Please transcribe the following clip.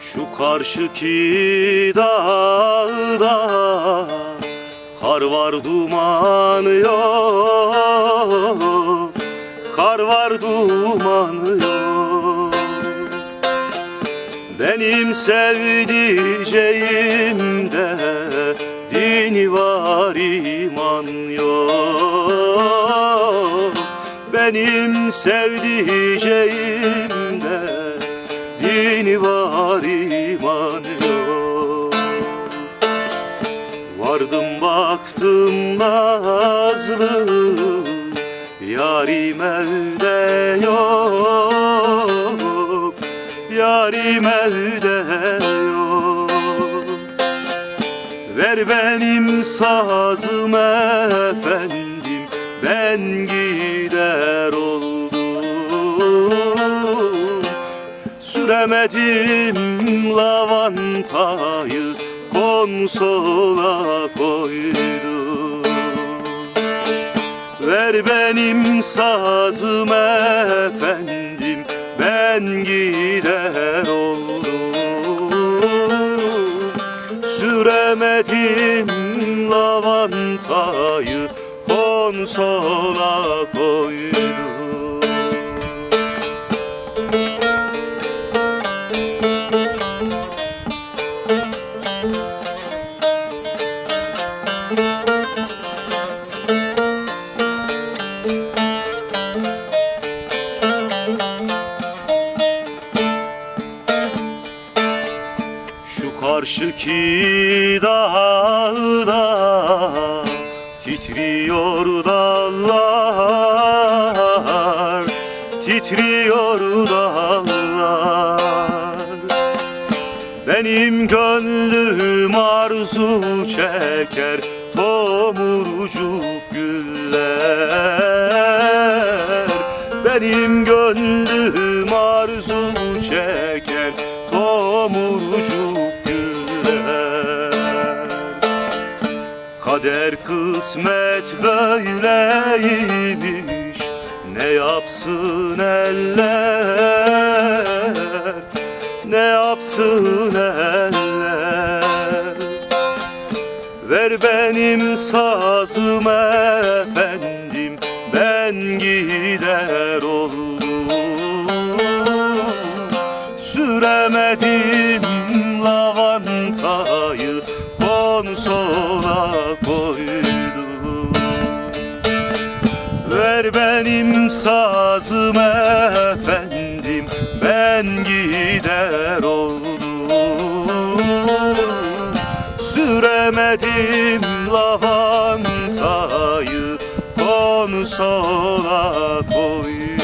Şu Karşıki dağda Kar var duman yok. Kar var duman yok. Benim sevdiceğimde Dini var iman yok. Benim sevdiceğimde Dini var iman yok. Vardım baktım nazlı Yarim evde yok Yarim evde yok. Ver benim sazım efendim Ben gider oldum. Süremedim lavantayı konsola koydum. Ver benim sazım efendim Ben gider oldum. Süremedim lavantayı konsola koydum karşıki dağda titriyor dallar Titriyor dallar. Benim gönlüm arzu çeker tomurcuk güller. Benim gönlüm arzu çeker tomurcuk Kader kısmet böyleymiş. Ne yapsın eller Ne yapsın eller? Ver benim sazım efendim Ben gider oldum. Süremedim lavantayı konsola Ver benim sazım efendim Ben gider oldum. Süremedim lavantayı konsola koydum